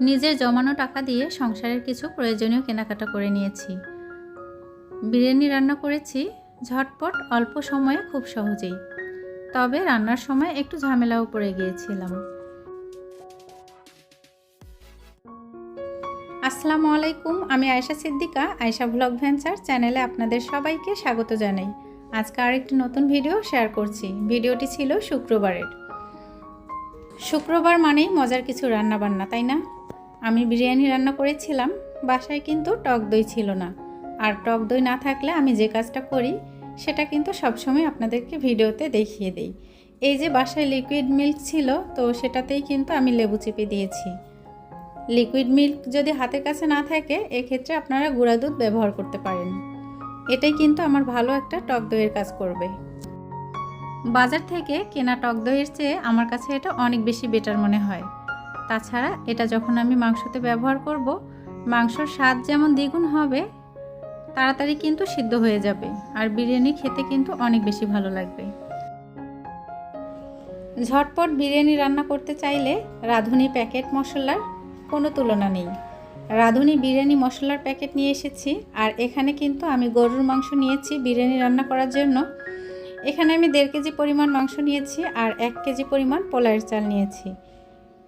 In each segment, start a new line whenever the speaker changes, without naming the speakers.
নিজের জমানো টাকা দিয়ে সংসারের কিছু প্রয়োজনীয় কেনাকাটা করে নিয়েছি। বিরিয়ানি রান্না করেছি ঝটপট, অল্প সময়ে খুব সহজেই। তবে রান্নার সময় একটু ঝামেলাও পড়ে গিয়েছিলাম। আসসালামু আলাইকুম, আমি আয়েশা সিদ্দিকা, আয়েশা ভ্লগ ভেঞ্চার চ্যানেলে আপনাদের সবাইকে স্বাগত জানাই। আজকে আরেকটি নতুন ভিডিও শেয়ার করছি। ভিডিওটি ছিল শুক্রবারের। শুক্রবার মানেই মজার কিছু রান্না বান্না তাই না? আমি বিরিয়ানি রান্না করেছিলাম, বাসায় কিন্তু টক দই ছিল না। আর টক দই না থাকলে আমি যে কাজটা করি, সেটা কিন্তু সবসময় আপনাদেরকে ভিডিওতে দেখিয়ে দিই। এই যে বাসায় লিকুইড মিল্ক ছিল, তো সেটাতেই কিন্তু আমি লেবু চেপে দিয়েছি। লিকুইড মিল্ক যদি হাতের কাছে না থাকে, এক্ষেত্রে আপনারা গুঁড়া দুধ ব্যবহার করতে পারেন। এটাই কিন্তু আমার ভালো একটা টক দইয়ের কাজ করবে। বাজার থেকে কেনা টক দইয়ের চেয়ে আমার কাছে এটা অনেক বেশি বেটার মনে হয়। তাছাড়া এটা যখন আমি মাংসতে ব্যবহার করব, মাংসর স্বাদ যেমন দ্বিগুণ হবে, তাড়াতাড়ি কিন্তু সিদ্ধ হয়ে যাবে আর বিরিয়ানি খেতে কিন্তু অনেক বেশি ভালো লাগবে। ঝটপট বিরিয়ানি রান্না করতে চাইলে রাঁধুনি প্যাকেট মশলার কোনো তুলনা নেই। রাঁধুনি বিরিয়ানি মশলার প্যাকেট নিয়ে এসেছি আর এখানে কিন্তু আমি গরুর মাংস নিয়েছি বিরিয়ানি রান্না করার জন্য। এখানে আমি দেড় কেজি পরিমাণ মাংস নিয়েছি আর এক কেজি পরিমাণ পোলায়ের চাল নিয়েছি।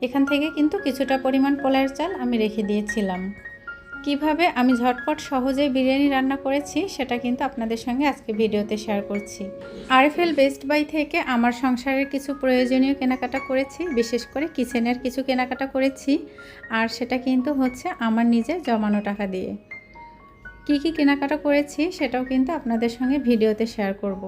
এখান থেকে কিন্তু কিছুটা পরিমাণ পোলায়ের চাল আমি রেখে দিয়েছিলাম। কীভাবে আমি ঝটপট সহজে বিরিয়ানি রান্না করেছি সেটা কিন্তু আপনাদের সঙ্গে আজকে ভিডিওতে শেয়ার করছি। আরএফএল বেস্ট বাই থেকে আমার সংসারের কিছু প্রয়োজনীয় কেনাকাটা করেছি, বিশেষ করে কিচেনের কিছু কেনাকাটা করেছি, আর সেটা কিন্তু হচ্ছে আমার নিজের জমানো টাকা দিয়ে। কি কি কেনাকাটা করেছি সেটাও কিন্তু আপনাদের সঙ্গে ভিডিওতে শেয়ার করব।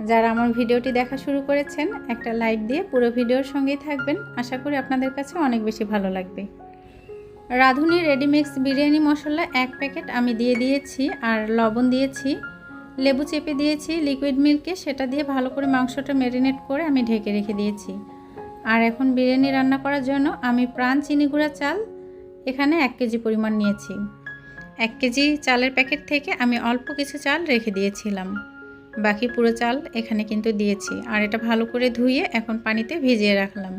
যারা আমার ভিডিওটি দেখা শুরু করেছেন, একটা লাইক দিয়ে পুরো ভিডিওর সঙ্গেই থাকবেন। আশা করি আপনাদের কাছে অনেক বেশি ভালো লাগবে। রাঁধুনি রেডিমিক্স বিরিয়ানি মশলা এক প্যাকেট আমি দিয়ে দিয়েছি আর লবণ দিয়েছি, লেবু চেপে দিয়েছি লিকুইড মিল্কে সেটা দিয়ে ভালো করে মাংসটা ম্যারিনেট করে আমি ঢেকে রেখে দিয়েছি। আর এখন বিরিয়ানি রান্না করার জন্য আমি প্রাণ চিনি গুঁড়া চাল এখানে এক কেজি পরিমাণ নিয়েছি। এক কেজি চালের প্যাকেট থেকে আমি অল্প কিছু চাল রেখে দিয়েছিলাম। বাকি পুরো চাল এখানে কিন্তু দিয়েছি। আর এটা ভালো করে ধুয়ে এখন পানিতে ভিজিয়ে রাখলাম।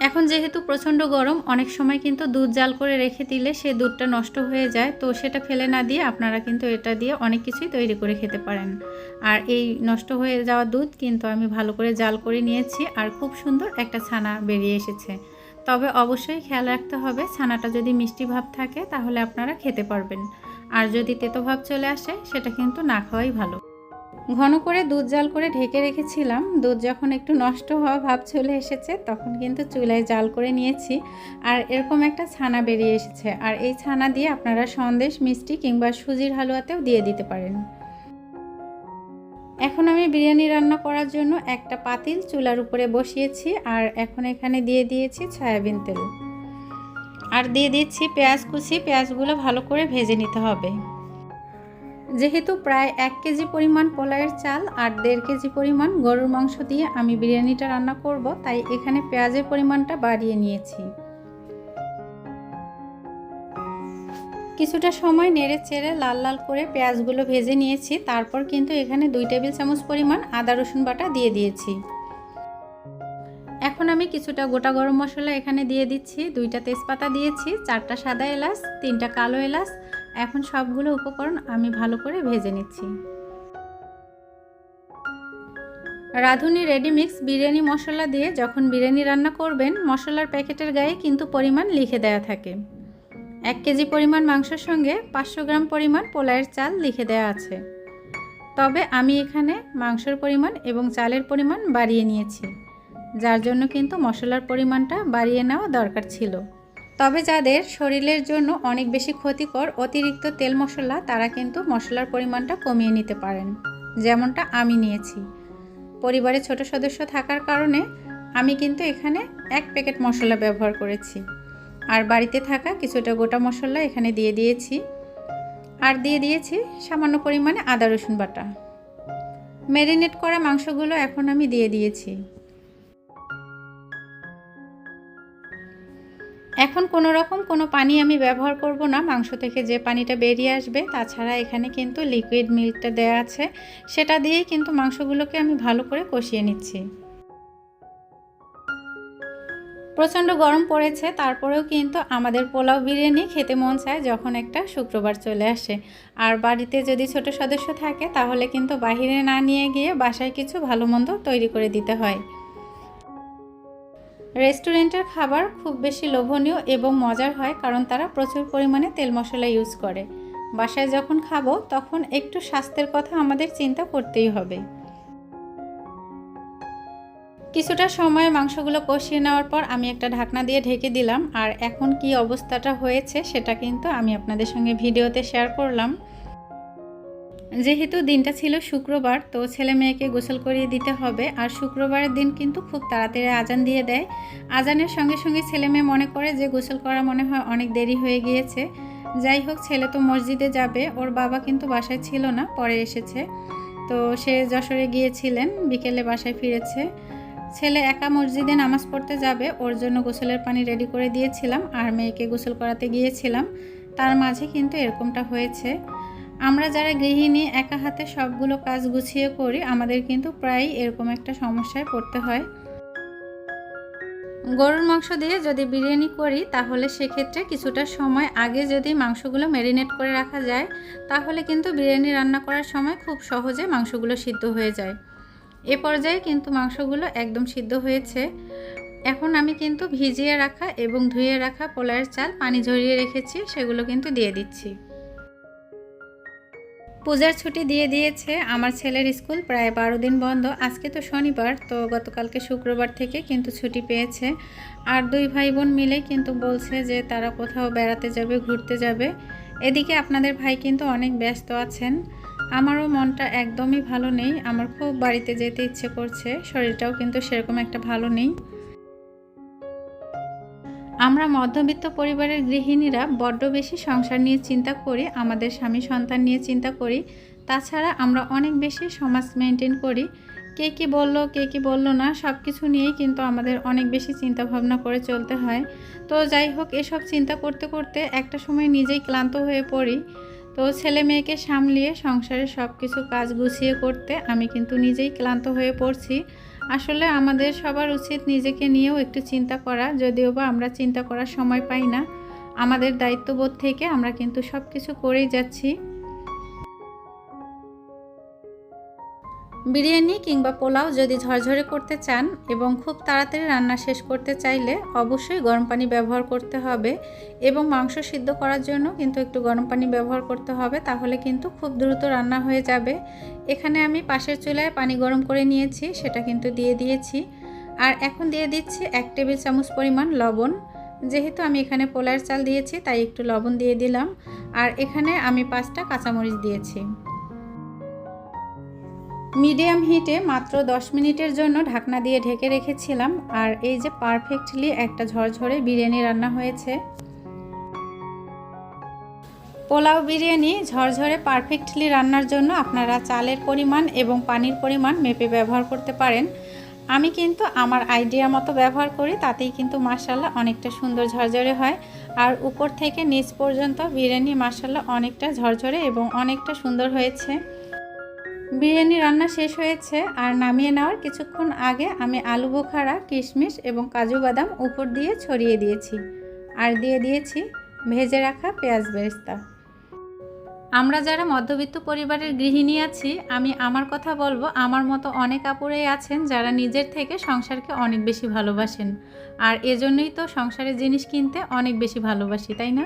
এখন যেহেতু প্রচণ্ড গরম, অনেক সময় কিন্তু দুধ জাল করে রেখে দিলে সে দুধটা নষ্ট হয়ে যায়। তো সেটা ফেলে না দিয়ে আপনারা কিন্তু এটা দিয়ে অনেক কিছুই তৈরি করে খেতে পারেন। আর এই নষ্ট হয়ে যাওয়া দুধ কিন্তু আমি ভালো করে জাল করে নিয়েছি আর খুব সুন্দর একটা ছানা বেরিয়ে এসেছে। তবে অবশ্যই খেয়াল রাখতে হবে, ছানাটা যদি মিষ্টি ভাব থাকে তাহলে আপনারা খেতে পারবেন। আর যদি তেতো ভাব চলে আসে, সেটা কিন্তু না খাওয়াই ভালো। ঘন করে দুধ জাল করে ঢেকে রেখেছিলাম। দুধ যখন একটু নষ্ট হওয়া ভাব চলে এসেছে, তখন কিন্তু চুলায় জাল করে নিয়েছি আর এরকম একটা ছানা বেরিয়ে এসেছে। আর এই ছানা দিয়ে আপনারা সন্দেশ, মিষ্টি কিংবা সুজির হালুয়াতেও দিয়ে দিতে পারেন। এখন আমি বিরিয়ানি রান্না করার জন্য একটা পাতিল চুলার উপরে বসিয়েছি আর এখন এখানে দিয়ে দিয়েছি সয়াবিন তেল। আর দিয়ে দিচ্ছি পেঁয়াজ কুচি। পেঁয়াজগুলো ভালো করে ভেজে নিতে হবে। যেহেতু প্রায় এক কেজি পরিমাণ পোলায়ের চাল আর দেড় কেজি পরিমাণ গরুর মাংস দিয়ে আমি বিরিয়ানিটা রান্না করব, তাই এখানে পেঁয়াজের পরিমাণটা বাড়িয়ে নিয়েছি। কিছুটা সময় নেড়ে চেড়ে লাল লাল করে পেঁয়াজগুলো ভেজে নিয়েছি, তারপর কিন্তু এখানে দুই টেবিল চামচ পরিমাণ আদা রসুন বাটা দিয়ে দিয়েছি। এখন আমি কিছুটা গোটা গরম মশলা এখানে দিয়ে দিচ্ছি, দুইটা তেজপাতা দিয়েছি, চারটা সাদা এলাচ, তিনটা কালো এলাচ এখন সবগুলো উপকরণ আমি ভালো করে ভেজে নিচ্ছি। রাঁধুনি রেডিমিক্স বিরিয়ানি মশলা দিয়ে যখন বিরিয়ানি রান্না করবেন, মশলার প্যাকেটের গায়ে কিন্তু পরিমাণ লিখে দেওয়া থাকে। এক কেজি পরিমাণ মাংসের সঙ্গে পাঁচশো গ্রাম পরিমাণ পোলায়ের চাল লিখে দেওয়া আছে। তবে আমি এখানে মাংসের পরিমাণ এবং চালের পরিমাণ বাড়িয়ে নিয়েছি, যার জন্য কিন্তু মশলার পরিমাণটা বাড়িয়ে নেওয়া দরকার ছিল। তবে যাদের শরীরের জন্য অনেক বেশি ক্ষতিকর অতিরিক্ত তেল মশলা, তারা কিন্তু মশলার পরিমাণটা কমিয়ে নিতে পারেন। যেমনটা আমি নিয়েছি। পরিবারে ছোট সদস্য থাকার কারণে আমি কিন্তু এখানে এক প্যাকেট মশলা ব্যবহার করেছি। আর বাড়িতে থাকা কিছুটা গোটা মশলা এখানে দিয়ে দিয়েছি। আর দিয়ে দিয়েছি সামান্য পরিমাণে আদা রসুন বাটা। ম্যারিনেট করা মাংসগুলো এখন আমি দিয়ে দিয়েছি। এখন কোনো রকম কোনো পানি আমি ব্যবহার করব না। মাংস থেকে যে পানিটা বেরিয়ে আসবে, তাছাড়া এখানে কিন্তু লিকুইড মিল্কটা দেওয়া আছে। সেটা দিয়েই কিন্তু মাংসগুলোকে আমি ভালো করে কষিয়ে নিচ্ছি। প্রচণ্ড গরম পড়েছে, তারপরেও কিন্তু আমাদের পোলাও বিরিয়ানি খেতে মন চায় যখন একটা শুক্রবার চলে আসে। আর বাড়িতে যদি ছোট সদস্য থাকে, তাহলে কিন্তু বাহিরে না নিয়ে গিয়ে বাসায় কিছু ভালো মন্দ তৈরি করে দিতে হয়। রেস্টুরেন্টের খাবার খুব বেশি লোভনীয় এবং মজার হয় কারণ তারা প্রচুর পরিমাণে তেল মশলা ইউজ করে। বাসায় যখন খাব, তখন একটু স্বাস্থ্যের কথা আমাদের চিন্তা করতেই হবে। কিছুটা সময় মাংসগুলো কষিয়ে নেওয়ার পর আমি একটা ঢাকনা দিয়ে ঢেকে দিলাম। আর এখন কি অবস্থাটা হয়েছে, সেটা কিন্তু আমি আপনাদের সঙ্গে ভিডিওতে শেয়ার করলাম। যেহেতু দিনটা ছিল শুক্রবার, তো ছেলে মেয়েকে গোসল করিয়ে দিতে হবে। আর শুক্রবারের দিন কিন্তু খুব তাড়াতাড়ি আজান দিয়ে দেয়। আজানের সঙ্গে সঙ্গে ছেলে মেয়ে মনে করে যে গোসল করা মনে হয় অনেক দেরি হয়ে গিয়েছে। যাই হোক, ছেলে তো মসজিদে যাবে, ওর বাবা কিন্তু বাসায় ছিল না, পরে এসেছে। তো সে যশোরে গিয়েছিলেন, বিকেলে বাসায় ফিরেছে। ছেলে একা মসজিদে নামাজ পড়তে যাবে, ওর জন্য গোসলের পানি রেডি করে দিয়েছিলাম, আর মেয়েকে গোসল করাতে গিয়েছিলাম। তার মাঝে কিন্তু এরকমটা হয়েছে। আমরা যারা গৃহিণী, একা হাতে সবগুলো কাজ গুছিয়ে করি, আমাদের কিন্তু প্রায়ই এরকম একটা সমস্যায় পড়তে হয়। গরুর মাংস দিয়ে যদি বিরিয়ানি করি, তাহলে সেক্ষেত্রে কিছুটা সময় আগে যদি মাংসগুলো ম্যারিনেট করে রাখা যায়, তাহলে কিন্তু বিরিয়ানি রান্না করার সময় খুব সহজে মাংসগুলো সিদ্ধ হয়ে যায়। এ পর্যায়ে কিন্তু মাংসগুলো একদম সিদ্ধ হয়েছে। এখন আমি কিন্তু ভিজিয়ে রাখা এবং ধুয়ে রাখা পোলায়ের চাল পানি ঝরিয়ে রেখেছি, সেগুলো কিন্তু দিয়ে দিচ্ছি। পূজার ছুটি দিয়ে দিয়েছে আমার ছেলের স্কুল, প্রায় বারো দিন বন্ধ। আজকে তো শনিবার, তো গতকালকে শুক্রবার থেকে কিন্তু ছুটি পেয়েছে। আর দুই ভাই বোন মিলে কিন্তু বলছে যে তারা কোথাও বেড়াতে যাবে, ঘুরতে যাবে। এদিকে আপনাদের ভাই কিন্তু অনেক ব্যস্ত আছেন। আমারও মনটা একদমই ভালো নেই। আমার খুব বাড়িতে যেতে ইচ্ছে করছে, শরীরটাও কিন্তু সেরকম একটা ভালো নেই। আমরা মধ্যবিত্ত পরিবারের গৃহিণীরা বড্ড বেশি সংসার নিয়ে চিন্তা করি, আমাদের স্বামী সন্তান নিয়ে চিন্তা করি। তাছাড়া আমরা অনেক বেশি সমাজ মেনটেন করি। কে কি বলল, কে কি বলল না সব কিছু নিয়েই কিন্তু আমাদের অনেক বেশি চিন্তা ভাবনা করে চলতে হয়। তো যাই হোক, এসব চিন্তা করতে করতে একটা সময় নিজেই ক্লান্ত হয়ে পড়ি। তো ছেলে মেয়েকে সামলিয়ে সংসারের সব কিছু কাজ গুছিয়ে করতে আমি কিন্তু নিজেই ক্লান্ত হয়ে পড়ছি। আসলে আমাদের সবার উচিত নিজেকে নিয়েও একটু চিন্তা করা, যদিও বা আমরা চিন্তা করার সময় পাই না। আমাদের দায়িত্ববোধ থেকে আমরা কিন্তু সব কিছু করেই যাচ্ছি। বিরিয়ানি কিংবা পোলাও যদি ঝরঝরে করতে চান এবং খুব তাড়াতাড়ি রান্না শেষ করতে চাইলে অবশ্যই গরম পানি ব্যবহার করতে হবে এবং মাংস সিদ্ধ করার জন্য কিন্তু একটু গরম পানি ব্যবহার করতে হবে, তাহলে কিন্তু খুব দ্রুত রান্না হয়ে যাবে। এখানে আমি পাশের চুলায় পানি গরম করে নিয়েছি, সেটা কিন্তু দিয়ে দিয়েছি। আর এখন দিয়ে দিচ্ছি এক টেবিল চামচ পরিমাণ লবণ। যেহেতু আমি এখানে পোলার চাল দিয়েছি, তাই একটু লবণ দিয়ে দিলাম। আর এখানে আমি পাঁচটা কাঁচামরিচ দিয়েছি। মিডিয়াম হিটে মাত্র 10 মিনিটের জন্য ঢাকনা দিয়ে ঢেকে রেখেছিলাম আর এই যে পারফেক্টলি একটা ঝরঝরে বিরিয়ানি রান্না হয়েছে। পোলাও বিরিয়ানি ঝরঝরে পারফেক্টলি রান্নার জন্য আপনারা চালের পরিমাণ এবং পানির পরিমাণ মেপে ব্যবহার করতে পারেন। আমি কিন্তু আমার আইডিয়া মতো ব্যবহার করি, তাতেই কিন্তু মাসাল্লা অনেকটা সুন্দর ঝরঝরে হয়। আর উপর থেকে নিচ পর্যন্ত বিরিয়ানি মাসাল্লা অনেকটা ঝরঝরে এবং অনেকটা সুন্দর হয়েছে। বিরিয়ানি রান্না শেষ হয়েছে আর নামিয়ে নেওয়ার কিছুক্ষণ আগে আমি আলু বোখারা, কিশমিশ এবং কাজু বাদাম উপর দিয়ে ছড়িয়ে দিয়েছি আর দিয়ে দিয়েছি ভেজে রাখা পেঁয়াজ বেরেস্তা। আমরা যারা মধ্যবিত্ত পরিবারের গৃহিণী আছি, আমি আমার কথা বলব, আমার মতো অনেক আপুরেই আছেন যারা নিজের থেকে সংসারকে অনেক বেশি ভালোবাসেন। আর এজন্যই তো সংসারের জিনিস কিনতে অনেক বেশি ভালোবাসি, তাই না?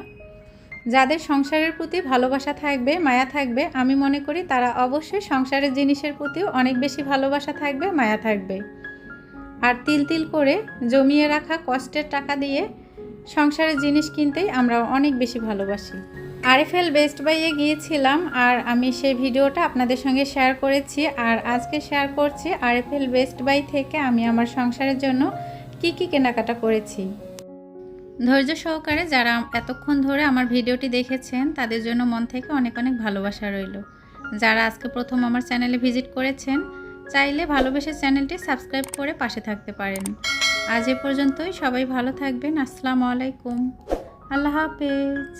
যাদের সংসারের প্রতি ভালোবাসা থাকবে, মায়া থাকবে, আমি মনে করি তারা অবশ্যই সংসারের জিনিসের প্রতিও অনেক বেশি ভালোবাসা থাকবে, মায়া থাকবে। আর তিল তিল করে জমিয়ে রাখা কষ্টের টাকা দিয়ে সংসারের জিনিস কিনতেই আমরা অনেক বেশি ভালোবাসি। আরএফএল বেস্ট বাইয়ে গিয়েছিলাম আর আমি সেই ভিডিওটা আপনাদের সঙ্গে শেয়ার করেছি আর আজকে শেয়ার করছি আরএফএল বেস্ট বাই থেকে আমি আমার সংসারের জন্য কি কি কেনাকাটা করেছি। ধৈর্য সহকারে যারা এতক্ষণ ধরে আমার ভিডিওটি দেখেছেন, তাদের জন্য মন থেকে অনেক অনেক ভালোবাসা রইল। যারা আজকে প্রথম আমার চ্যানেলে ভিজিট করেছেন, চাইলে ভালোবেসে চ্যানেলটি সাবস্ক্রাইব করে পাশে থাকতে পারেন। আজ এ পর্যন্তই, সবাই ভালো থাকবেন, আসসালামু আলাইকুম। আল্লাহ হাফেজ।